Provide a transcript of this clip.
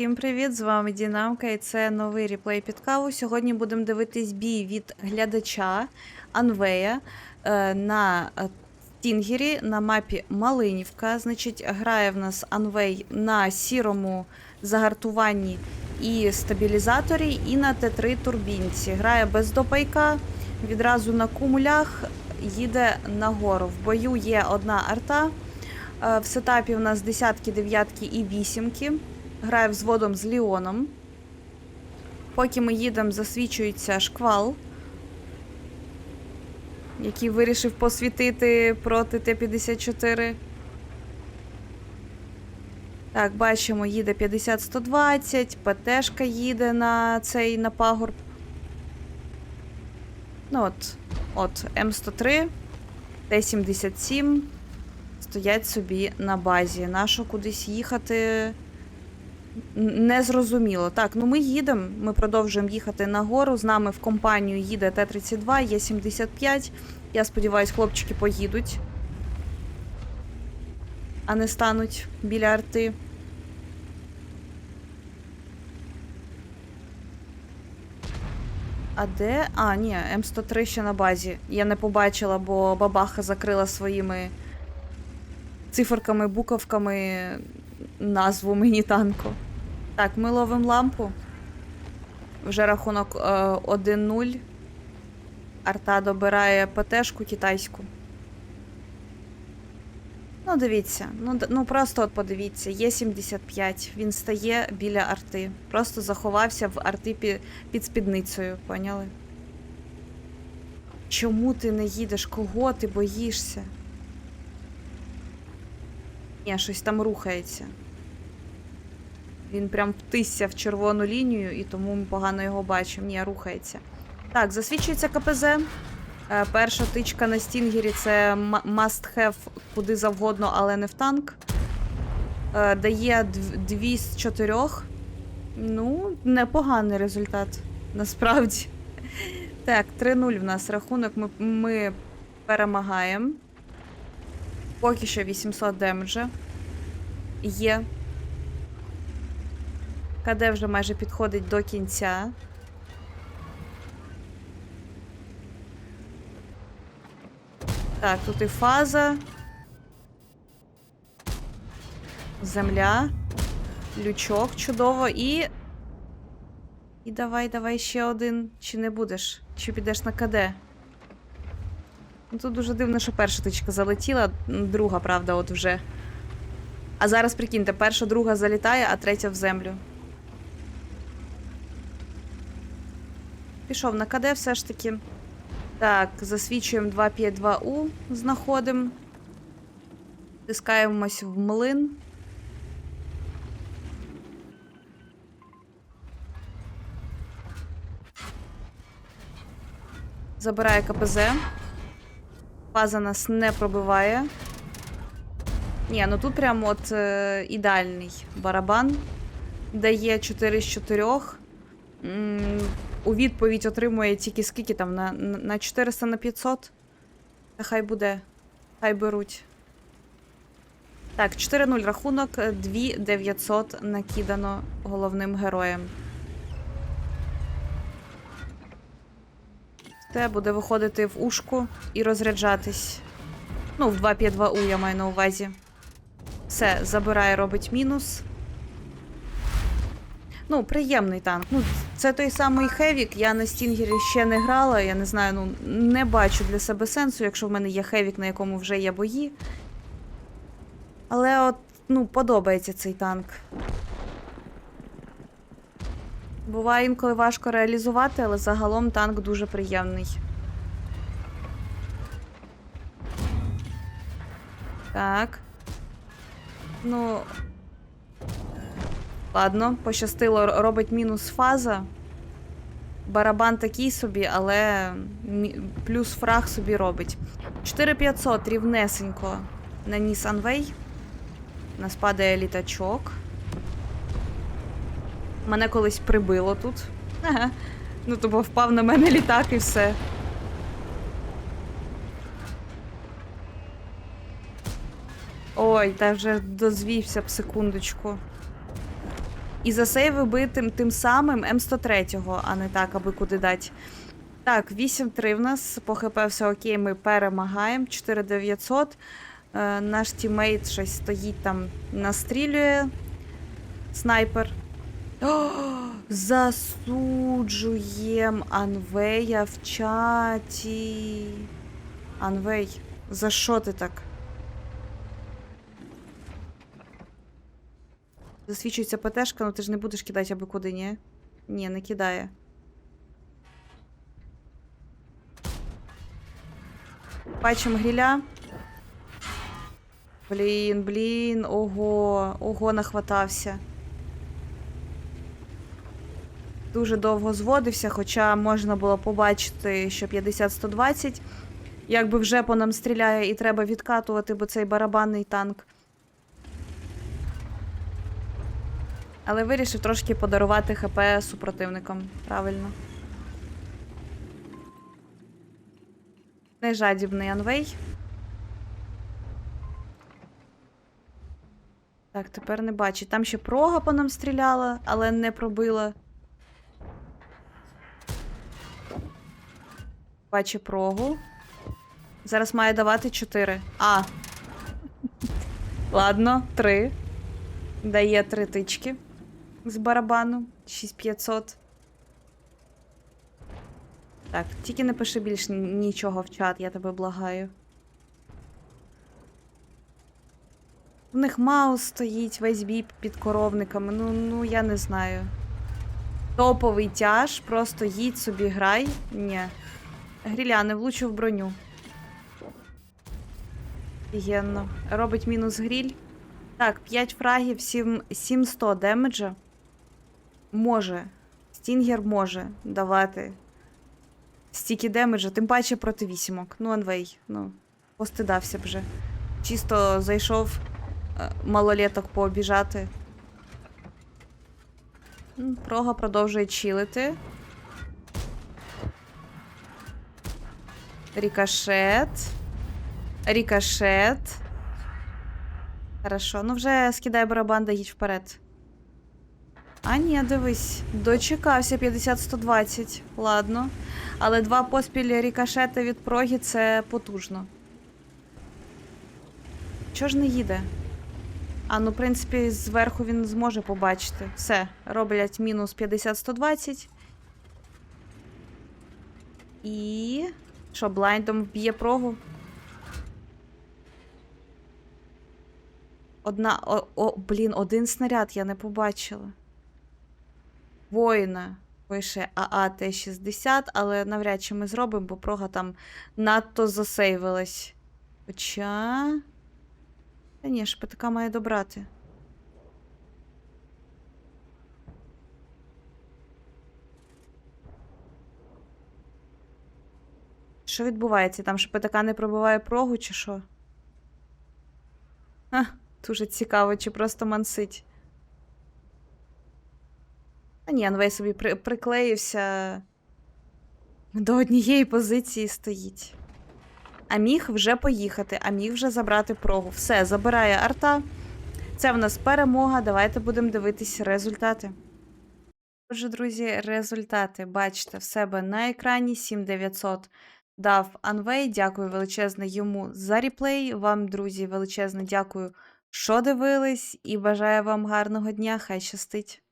Всім привіт! З вами Дінамка і це новий реплей під каву. Сьогодні будемо дивитись бій від глядача Анвея е, на Стінгері на мапі Малинівка. Значить, грає в нас Анвей на сірому загартуванні і стабілізаторі, і на Т3 турбінці. Грає без допайка, відразу на кумулях їде нагору. В бою є одна арта. Е, В сетапі в нас десятки, дев'ятки і вісімки. Грає взводом з Ліоном. Поки ми їдемо, засвічується шквал, який вирішив посвітити проти Т-54. Так, бачимо, їде 50-120, ПТшка їде на цей на пагорб. Ну от, от, М103, Т-77 стоять собі на базі. Нащо кудись їхати? Незрозуміло. Так, ну ми їдемо, ми продовжуємо їхати нагору. З нами в компанію їде Т-32, є 75. Я сподіваюся, хлопчики поїдуть, а не стануть біля арти. А де? А, ні, М103 ще на базі. Я не побачила, бо бабаха закрила своїми циферками, буковками назву мені танку. Так, ми ловимо лампу. Вже рахунок е, 1-0. Арта добирає ПТшку китайську. Ну, дивіться, ну, ну просто от подивіться, є 75. Він стає біля арти. Просто заховався в арти пі- під спідницею, поняли? Чому ти не їдеш? Кого ти боїшся? Ні, щось там рухається. Він прям втисся в червону лінію, і тому ми погано його бачимо. Ні, рухається. Так, засвідчується КПЗ. Е, Перша тичка на стінгері це must have куди завгодно, але не в танк. Е, Дає дв- дві з чотирьох. Ну, непоганий результат, насправді. Так, 3-0 в нас рахунок. Ми, ми перемагаємо. Поки що 800 демеджа. Є. КД вже майже підходить до кінця. Так, тут і фаза. Земля. Лючок чудово і. І давай, давай ще один. Чи не будеш? Чи підеш на КД? Ну, Тут дуже дивно, що перша тичка залетіла, друга, правда, от вже. А зараз прикиньте, перша, друга залітає, а третя в землю. Пішов на КД все ж таки. Так, засвічуємо 252У, знаходимо. Тискаємось в млин. Забирає КПЗ. Фаза нас не пробиває. Ні, ну тут прям от е, ідеальний барабан. Дає 4 з 4. М, у відповідь отримує тільки скільки там на, на на 400 на 500. Та хай буде. Хай беруть. Так, 4-0 рахунок, 2900 накидано головним героєм. Те буде виходити в ушку і розряджатись. Ну, в 2-5-2У я маю на увазі. Все, забирає, робить мінус. Ну, приємний танк. Ну, це той самий Хевік. Я на Стінгері ще не грала. Я не знаю, ну не бачу для себе сенсу, якщо в мене є Хевік, на якому вже є бої. Але от, ну, подобається цей танк. Буває інколи важко реалізувати, але загалом танк дуже приємний. Так. Ну. Ладно, пощастило, робить мінус фаза. Барабан такий собі, але плюс фраг собі робить. 4500 рівнесенько наніс Анвей. У Нас падає літачок. Мене колись прибило тут. Ага. Ну, тобто впав на мене літак і все. Ой, та вже дозвівся б секундочку. І засейви би тим, тим самим М103, а не так, аби куди дати. Так, 8-3 в нас. По ХП все окей, ми перемагаємо. 4900. Е, наш тіммейт щось стоїть там, настрілює. Снайпер. О, засуджуєм Анвея в чаті. Анвей, за що ти так? Засвічується ПТшка, ну ти ж не будеш кидати аби куди, ні? Ні, не кидає. Бачимо гріля. Блін, блін, ого, ого, нахватався. Дуже довго зводився, хоча можна було побачити, що 50-120. Якби вже по нам стріляє і треба відкатувати, бо цей барабанний танк. Але вирішив трошки подарувати ХП супротивникам. Правильно. Нежадібний Анвей. Так, тепер не бачить. Там ще прога по нам стріляла, але не пробила. Бачу прогу. Зараз має давати 4. А. Ладно, 3. Дає 3 тички з барабану. 6500. Так, тільки не пиши більш нічого в чат, я тебе благаю. У них маус стоїть, весь бій під коровниками. Ну, ну я не знаю. Топовий тяж, просто їдь собі, грай. Ні. Гріля не влучив в броню. Офігенно. Робить мінус гріль. Так, 5 фрагів, 7, 700 демеджа. Може. Стінгер може давати стільки демеджа, тим паче проти вісімок. Ну, Анвей, ну, постидався б вже. Чисто зайшов е, малолеток пообіжати. Прога продовжує чилити. Рікошет. Рікошет. Хорошо, ну вже скидай барабан, да їдь вперед. А ні, дивись, дочекався 50-120. Ладно. Але два поспіль рікошети від проги це потужно. Чого ж не їде? А, ну, в принципі, зверху він зможе побачити. Все, роблять мінус 50-120. І. Що, блайндом вб'є прогу? Одна. О, о, блін, один снаряд я не побачила. Воїна пише АА Т-60, але навряд чи ми зробимо, бо прога там надто засейвилась. Хоча. Та ні, ШПТК має добрати. Що відбувається? Там ШПТК не пробиває прогу, чи що? А, дуже цікаво, чи просто мансить. А ні, Анвей собі при- приклеївся до однієї позиції стоїть. А міг вже поїхати, а міг вже забрати прогу. Все, забирає арта. Це в нас перемога. Давайте будемо дивитись результати. Отже, друзі, результати бачите в себе на екрані 7900 дав Анвей. Дякую величезне йому за реплей. Вам, друзі, величезне дякую, що дивились, і бажаю вам гарного дня. Хай щастить!